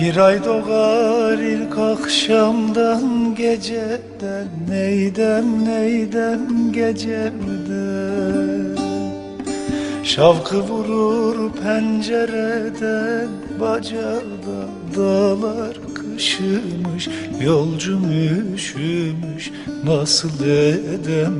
Bir ay doğar ilk akşamdan geceden Neydem neydem gecemden Şavkı vurur pencereden Bacada dağlar kışımış Yolcum üşümüş nasıl edem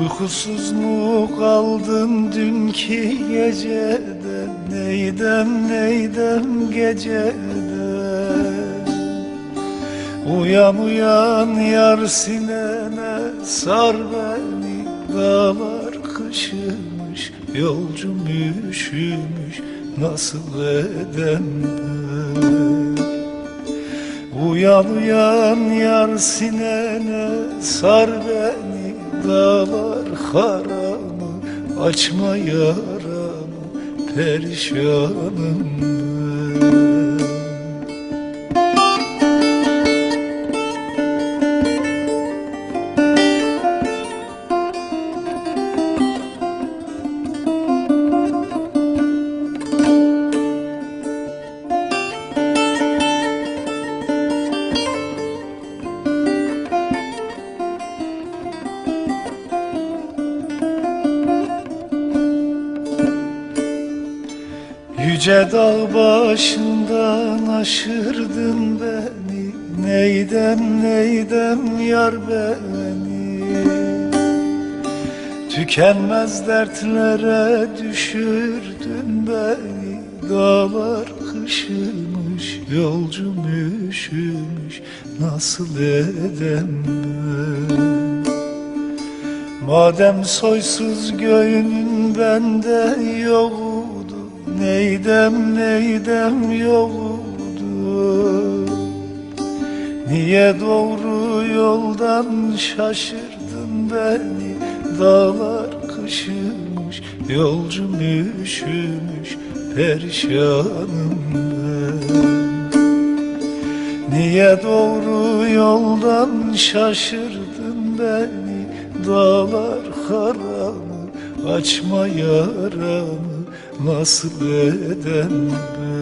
Uykusuz mu kaldın dünkü geceden Neydem neydem geceden Uyan uyan yar sinene sar beni. Dağlar kışımış yolcum üşümüş Nasıl edem Uyan uyan yar sinene sar beni. Dağlar haramı açma yaramı Perişanım ben Yüce dağ başından aşırdın beni. Neydem neydem yar beni? Tükenmez dertlere düşürdün beni. Dağlar kışımış yolcum üşümüş. Nasıl edem ben? Madem soysuz göğünün bende yoktu Neydem neydem yoktu Niye doğru yoldan şaşırdın beni? Dağlar kışımış yolcum üşümüş Perişanım ben Niye doğru yoldan şaşırdın beni? Dağlar haramı açma yaramı Nasıl edem ben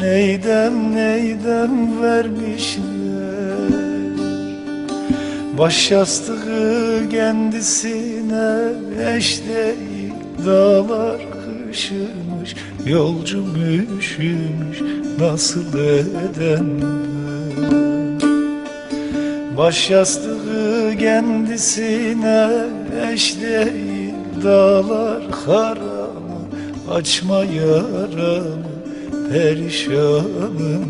Neydem neydem vermişler Baş yastığı kendisine eş değil Dağlar kışımış yolcum üşümüş Nasıl edem ben Baş yastığı kendisine eş değil Dağlar haramı açma yaramı Perişanım